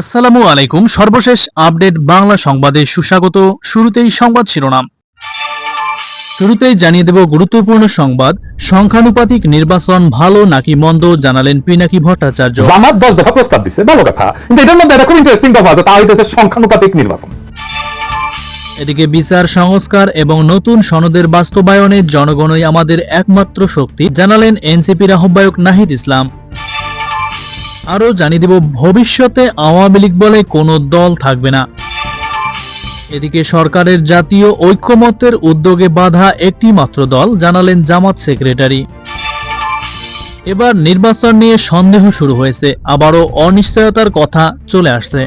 আসসালামু আলাইকুম। সর্বশেষ আপডেট বাংলা সংবাদে সুস্বাগত। শুরুতেই সংবাদ শিরোনাম। শুরুতেই জানিয়ে দেব গুরুত্বপূর্ণ সংবাদ। সংখ্যানুপাতিক নির্বাচন ভালো নাকি মন্দ জানালেন পিনাকি ভট্টাচার্য। জামাত দশ দফা প্রস্তাব দিচ্ছে ভালো কথা। কিন্তু এটার মধ্যে খুব ইন্টারেস্টিং দফা আছে। তা হইতেছে সংখ্যানুপাতিক নির্বাচন। এদিকে বিচার সংস্কার এবং নতুন সনদের বাস্তবায়নে জনগণই আমাদের একমাত্র শক্তি জানালেন এনসিপির আহ্বায়ক নাহিদ ইসলাম। আরও জানিয়ে দেব, ভবিষ্যতে আওয়ামী লীগ বলে কোনো দল থাকবে না। এদিকে সরকারের জাতীয় ঐক্যমত্যের উদ্যোগে বাধা একটি মাত্র দল, জানালেন জামাত সেক্রেটারি। এবার নির্বাচন নিয়ে সন্দেহ শুরু হয়েছে, আবারও অনিশ্চয়তার কথা চলে আসছে।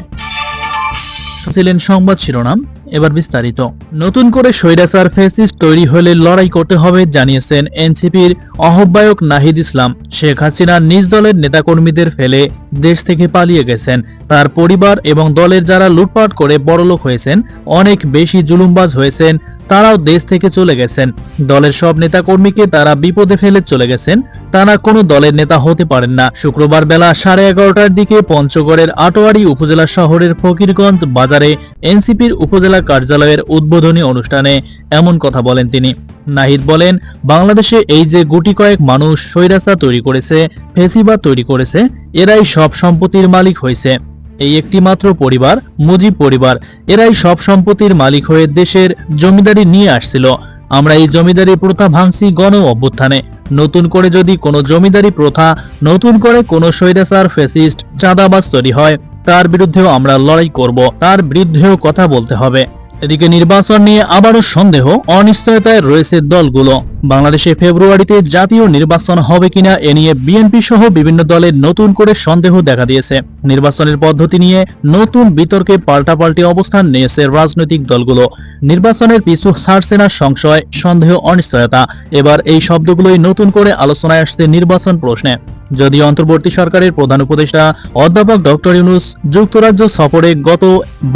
ছিলেন সংবাদ শিরোনাম। এবার বিস্তারিত। নতুন করে স্বৈরাচার ফেসিস তৈরি হলে লড়াই করতে হবে, জানিয়েছেন এনসিপির আহ্বায়ক নাহিদ ইসলাম। শেখ হাসিনা নিজ দলের নেতাকর্মীদের ফেলে দেশ থেকে পালিয়ে গেছেন। তার পরিবার এবং দলের যারা লুটপাট করে বড়লোক হয়েছেন, অনেক বেশি জুলুমবাজ হয়েছেন, তারাও দেশ থেকে চলে গেছেন। দলের সব নেতাকর্মীকে তারা বিপদে ফেলে চলে গেছেন, তারা কোনো দলের নেতা হতে পারেন না। শুক্রবার বেলা সাড়ে এগারোটার দিকে পঞ্চগড়ের আটোয়ারি উপজেলা শহরের ফকিরগঞ্জ বাজারে এনসিপির উপজেলা কার্যালয়ের উদ্বোধনী অনুষ্ঠানে এমন কথা বলেন তিনি। নাহিদ বলেন, বাংলাদেশে এই যে গুটি কয়েক মানুষ স্বৈরাচা তৈরি করেছে, ফেসিবাদ তৈরি করেছে, এরাই সব সম্পত্তির মালিক হয়েছে। এই একটি মাত্র পরিবার, মুজিব পরিবার, এরাই সব সম্পত্তির মালিক হয়ে দেশের জমিদারি নিয়ে আসছিল। আমরা এই জমিদারি প্রথা ভাঙছি গণ অভ্যুত্থানে। নতুন করে যদি কোনো জমিদারি প্রথা, নতুন করে কোনো স্বৈরাচার ফেসিস্ট চাঁদাবাজ তৈরি হয় তার বিরুদ্ধেও আমরা লড়াই করব, তার বিরুদ্ধেও কথা বলতে হবে। এদিকে নির্বাচন নিয়ে আবারও সন্দেহ, অনিশ্চয়তায় রয়েছে দলগুলো। বাংলাদেশে ফেব্রুয়ারিতে জাতীয় নির্বাচন হবে কিনা এ নিয়ে বিএনপি সহ বিভিন্ন দলের নতুন করে সন্দেহ দেখা দিয়েছে। নির্বাচনের পদ্ধতি নিয়ে নতুন বিতর্কে পাল্টাপাল্টি অবস্থান নিয়েছে রাজনৈতিক দলগুলো। নির্বাচনের পিছু ছাড়ছে না সংশয়, সন্দেহ, অনিশ্চয়তা। এবার এই শব্দগুলোই নতুন করে আলোচনায় আসছে নির্বাচন প্রশ্নে। যদিও অন্তর্বর্তী সরকারের প্রধান উপদেষ্টা অধ্যাপক ডক্টর ইউনুস যুক্তরাজ্য সফরে গত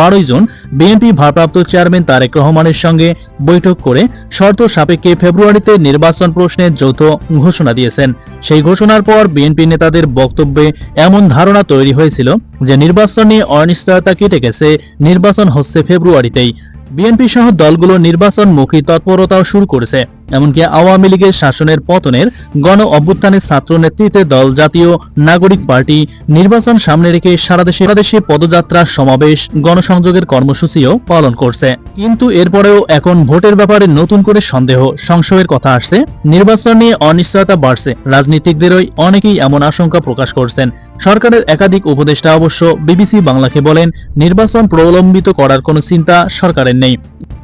বারোই জুন বিএনপি ভারপ্রাপ্ত চেয়ারম্যান তারেক রহমানের সঙ্গে বৈঠক করে শর্ত সাপেক্ষে ফেব্রুয়ারিতে নির্বাচন প্রশ্নে যৌথ ঘোষণা দিয়েছেন। সেই ঘোষণার পর বিএনপি নেতাদের বক্তব্যে এমন ধারণা তৈরি হয়েছিল যে নির্বাচন নিয়ে অনিশ্চয়তা কেটে গেছে, নির্বাচন হচ্ছে ফেব্রুয়ারিতেই। বিএনপি সহ দলগুলো নির্বাচনমুখী তৎপরতাও শুরু করেছে। এমনকি আওয়ামী লীগের শাসনের পতনের গণ অভ্যুত্থানের ছাত্র নেতৃত্বে দল জাতীয় নাগরিক পার্টি নির্বাচন সামনে রেখে সারা দেশে দেশে পদযাত্রা সমাবেশ গণসংযোগের কর্মসূচিও পালন করছে। কিন্তু এরপরেও এখন ভোটের ব্যাপারে নতুন করে সন্দেহ, সংশয়ের কথা আসছে। নির্বাচন নিয়ে অনিশ্চয়তা বাড়ছে। রাজনীতিকদেরই অনেকেই এমন আশঙ্কা প্রকাশ করছেন। সরকারের একাধিক উপদেষ্টা অবশ্য বিবিসি বাংলাকে বলেন, নির্বাচন প্রলম্বিত করার কোনো চিন্তা সরকারের নেই।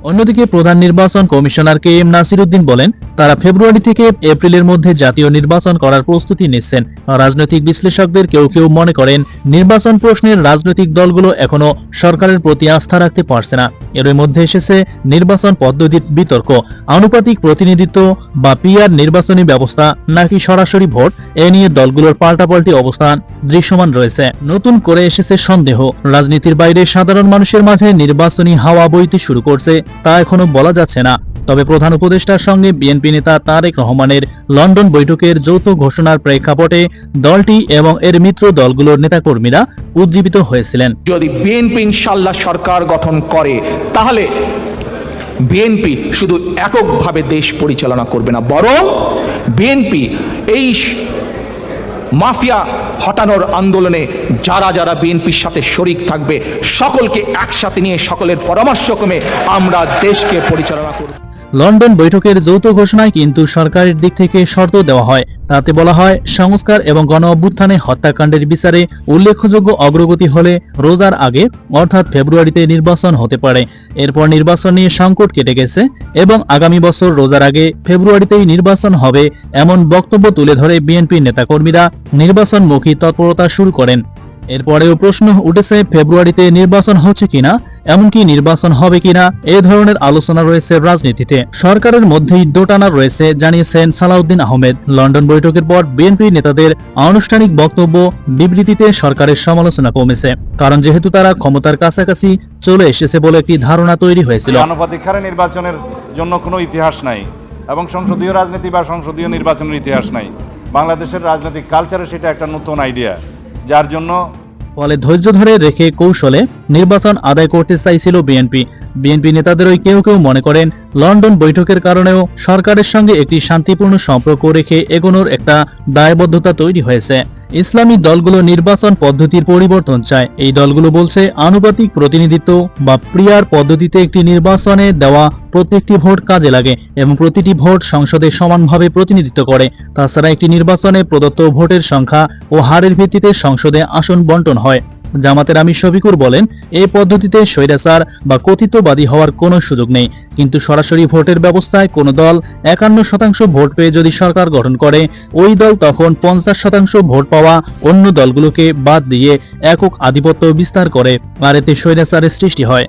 অন্যদিকে প্রধান নির্বাচন commissioner K M Nasir Uddin বলেন, তারা ফেব্রুয়ারি থেকে এপ্রিলের মধ্যে জাতীয় নির্বাচন করার প্রস্তুতি নিচ্ছেন। রাজনৈতিক বিশ্লেষকদের কেউ কেউ মনে করেন, নির্বাচন প্রশ্নের রাজনৈতিক দলগুলো এখনও সরকারের প্রতি আস্থা রাখতে পারছে না। এর মধ্যে এসেছে নির্বাচন পদ্ধতির বিতর্ক। আনুপাতিক প্রতিনিধিত্ব বা পিআর নির্বাচনী ব্যবস্থা নাকি সরাসরি ভোট, এ নিয়ে দলগুলোর পাল্টাপাল্টি অবস্থান দৃশ্যমান রয়েছে। নতুন করে এসেছে সন্দেহ। রাজনীতির বাইরে সাধারণ মানুষের মাঝে নির্বাচনী হাওয়া বইতে শুরু করছে তা এখনও বলা যাচ্ছে না। তবে প্রধান উপদেষ্টার সঙ্গে বিএনপি নেতা তারেক রহমানের লন্ডন বৈঠকের যৌথ ঘোষণার প্রেক্ষাপটে দলটি এবং এর মিত্র দলগুলোর নেতাকর্মীরা উজ্জীবিত হয়েছিলেন। যদি বিএনপি ইনশাল্লাহ সরকার গঠন করে, তাহলে বিএনপি শুধু এককভাবে দেশ পরিচালনা করবে না, বরং বিএনপি এই মাফিয়া হটানোর আন্দোলনে যারা যারা বিএনপির সাথে শরিক থাকবে, সকলকে একসাথে নিয়ে সকলের পরামর্শক্রমে আমরা দেশকে পরিচালনা করব। লন্ডন বৈঠকের যৌথ ঘোষণায় কিন্তু সরকারের দিক থেকে শর্ত দেওয়া হয়। তাতে বলা হয়, সংস্কার এবং গণ অভ্যুত্থানে হত্যাকাণ্ডের বিচারে উল্লেখযোগ্য অগ্রগতি হলে রোজার আগে, অর্থাৎ ফেব্রুয়ারিতে নির্বাচন হতে পারে। এরপর নির্বাচন নিয়ে সংকট কেটে গেছে এবং আগামী বছর রোজার আগে ফেব্রুয়ারিতেই নির্বাচন হবে এমন বক্তব্য তুলে ধরে বিএনপির নেতাকর্মীরা। নির্বাচনমুখী তৎপরতা শুরু করেন। এরপরেও প্রশ্ন উঠেছে, ফেব্রুয়ারিতে নির্বাচন হচ্ছে কিনা, এমনকি নির্বাচন হবে কিনা, এ ধরনের আলোচনা রয়েছে রাজনীতিতে। সরকারের মধ্যেই দোটানা রয়েছে, জানিয়েছেন সালাউদ্দিন আহমেদ। লন্ডন বৈঠকের পর বিএনপি নেতাদের আনুষ্ঠানিক বক্তব্য বিবৃতিতে সরকারের সমালোচনা কমেছে। কারণ যেহেতু তারা ক্ষমতার কাছাকাছি চলে এসেছে বলে একটি ধারণা তৈরি হয়েছিল। আনুপাতিক হারে নির্বাচনের জন্য কোনো ইতিহাস নাই এবং সংসদীয় রাজনীতি বা সংসদীয় নির্বাচনের ইতিহাস নাই। বাংলাদেশের রাজনৈতিক কালচারে সেটা একটা নতুন আইডিয়া যার জন্য ফলে ধৈর্য ধরে রেখে কৌশলে নির্বাচন আদায় করতে চাইছিল বিএনপি। বিএনপি নেতাদেরই কেউ কেউ মনে করেন, লন্ডন বৈঠকের কারণেও সরকারের সঙ্গে একটি শান্তিপূর্ণ সম্পর্ক রেখে এগোনোর একটা দায়বদ্ধতা তৈরি হয়েছে। ইসলামী দলগুলো নির্বাচন পদ্ধতির পরিবর্তন চায়। এই দলগুলো বলছে, আনুপাতিক প্রতিনিধিত্ব বা প্রিয়ার পদ্ধতিতে একটি নির্বাচনে দেওয়া প্রত্যেকটি ভোট কাজে লাগে এবং প্রতিটি ভোট সংসদে সমানভাবে প্রতিনিধিত্ব করে। তাছাড়া একটি নির্বাচনে প্রদত্ত ভোটের সংখ্যা ও হারের ভিত্তিতে সংসদে আসন বন্টন হয়। জামাতের আমি শফিকুর বলেন, এই পদ্ধতিতে স্বৈরাচার বা কথিতবাদী হওয়ার কোনো সুযোগ নেই। কিন্তু সরাসরি ভোটের ব্যবস্থায় কোনো দল একান্ন শতাংশ ভোট পেয়ে যদি সরকার গঠন করে, ওই দল তখন পঞ্চাশ শতাংশ ভোট পাওয়া অন্য দলগুলোকে বাদ দিয়ে একক আধিপত্য বিস্তার করে, আর এতে স্বৈরাচারের সৃষ্টি হয়।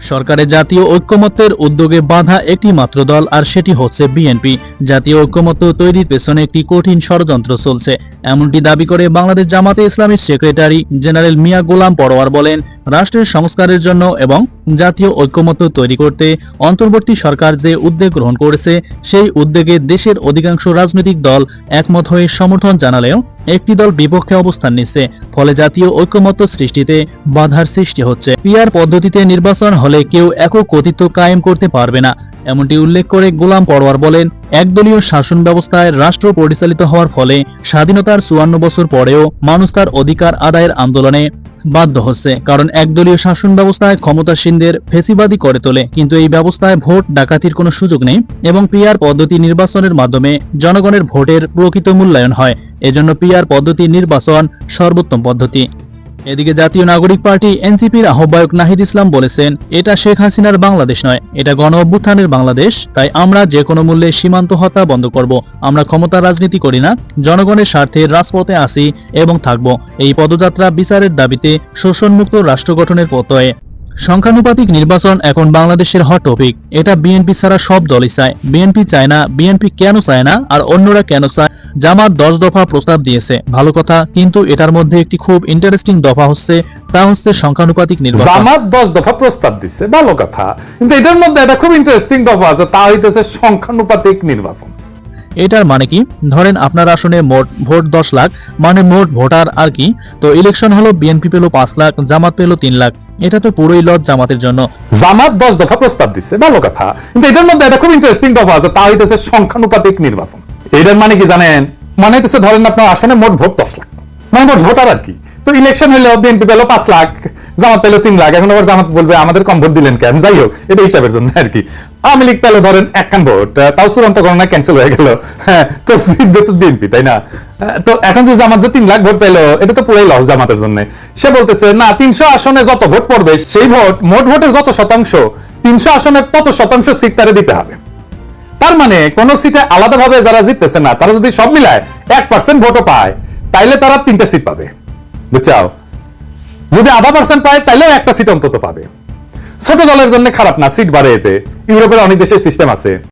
সরকারের জাতীয় ঐক্যমত্যের উদ্যোগে বাধা একটি মাত্র দল আর সেটি হচ্ছে বিএনপি। জাতীয় ঐক্যমত্য তৈরির পেছনে একটি কঠিন ষড়যন্ত্র চলছে। এমনটি দাবি করে বাংলাদেশ জামাতে ইসলামীর সেক্রেটারি জেনারেল মিয়া গোলাম পরোয়ার বলেন রাষ্ট্রের সংস্কারের জন্য এবং জাতীয় ঐক্যমত্য তৈরি করতে অন্তর্বর্তী সরকার যে উদ্যোগ গ্রহণ করেছে, সেই উদ্যোগে দেশের অধিকাংশ রাজনৈতিক দল একমত হয়ে সমর্থন জানালেও একটি দল বিপক্ষে অবস্থান নিচ্ছে। ফলে জাতীয় ঐক্যমত্য সৃষ্টিতে বাধার সৃষ্টি হচ্ছে। পিয়ার পদ্ধতিতে নির্বাচন হলে কেউ একক কর্তৃত্ব কায়েম করতে পারবে না। এমনটি উল্লেখ করে গোলাম পরোয়ার বলেন, একদলীয় শাসন ব্যবস্থায় রাষ্ট্র পরিচালিত হওয়ার ফলে স্বাধীনতার চুয়ান্ন বছর পরেও মানুষ তার অধিকার আদায়ের আন্দোলনে বাধ্য হচ্ছে, কারণ একদলীয় শাসন ব্যবস্থায় ক্ষমতাসীনদের ফেসিবাদী করে তোলে। কিন্তু এই ব্যবস্থায় ভোট ডাকাতির কোনো সুযোগ নেই এবং পিয়ার পদ্ধতি নির্বাচনের মাধ্যমে জনগণের ভোটের প্রকৃত মূল্যায়ন হয়। এজন্য পিয়ার পদ্ধতি নির্বাচন সর্বোত্তম পদ্ধতি। এদিকে জাতীয় নাগরিক পার্টি এনসিপির আহ্বায়ক নাহিদ ইসলাম বলেছেন, এটা শেখ হাসিনার বাংলাদেশ নয়, এটা গণ অভ্যুত্থানের বাংলাদেশ, তাই আমরা যে কোনো মূল্যে সীমান্ত হত্যা বন্ধ করব। আমরা ক্ষমতা রাজনীতি করি না, জনগণের স্বার্থে রাজপথে আসি এবং থাকব। এই পদযাত্রা বিচারের দাবিতে শোষণমুক্ত রাষ্ট্র গঠনের পথয়ে সংখ্যানুপাতিক নির্বাচন এখন বাংলাদেশের হট টপিক এটা বিএনপি ছাড়া সব দলই চায়। বিএনপি চায় না বিএনপি কেন চায় না, আর অন্যরা কেন চায়? জামাত দশ দফা প্রস্তাব দিয়েছে। ভালো কথা, কিন্তু এটার মধ্যে একটি খুব ইন্টারেস্টিং দফা হচ্ছে, তা হচ্ছে সংখ্যানুপাতিক নির্বাচন। জামাত দশ দফা প্রস্তাব দিচ্ছে ভালো কথা। কিন্তু এটার মধ্যে একটা খুব ইন্টারেস্টিং দফা আছে, তা হইতেছে সংখ্যানুপাতিক নির্বাচন। এটার মানে কি? ধরেন আপনার আসনে মোট ভোট দশ লাখ মানে মোট ভোটার আর কি? তো ইলেকশন হলো বিএনপি পেল পাঁচ লাখ, জামাত পেল তিন লাখ। এটা তো পুরোই লজ জামাতের জন্য। জামাত দশ দফা প্রস্তাব দিচ্ছে ভালো কথা। কিন্তু এটার মধ্যে একটা খুব ইন্টারেস্টিং দফা আছে, তা হইতেছে সংখ্যানুপাতিক নির্বাচন। এটার মানে কি জানেন? মানে হইতেছে ধরেন আপনার আসনে মোট ভোট দশ লাখ। মানে মোট ভোটার আর কি। তো ইলেকশন হলো বিএনপি পেল পাঁচ লাখ, জামাত পেল তিন লাখ। এখন আবার জামাত বলবে, আমাদের কম ভোট দিলেন কেন? যাই হোক, এটা হিসাবের জন্য আর কি। আওয়ামী লীগ পেল ধরেন একখান ভোট তাও চূড়ান্ত গণনা ক্যান্সেল হয়ে গেল। হ্যাঁ তো বিএনপি, তাই না? তো এখন যে জামাত যে তিন লাখ ভোট এটা তো পুরোই লস জামাতের জন্য। সে বলতেছে, না, তিনশো আসনে যত ভোট পড়বে, সেই ভোট, মোট ভোটের যত শতাংশ, তিনশো আসনের তত শতাংশ সিট তারে দিতে হবে। তার মানে কোন সিটে আলাদাভাবে যারা জিততেছে না, তারা যদি সব মিলায় এক পার্সেন্ট ভোটও পায়, তাইলে তারা তিনটা সিট পাবে। বুঝছাও? যদি আধা পার্সেন্ট পায়, তাইলেও একটা সিট অন্তত পাবে। ছোট দলের জন্য খারাপ না, সিট বাড়ে এতে। ইউরোপের অনেক দেশের সিস্টেম আছে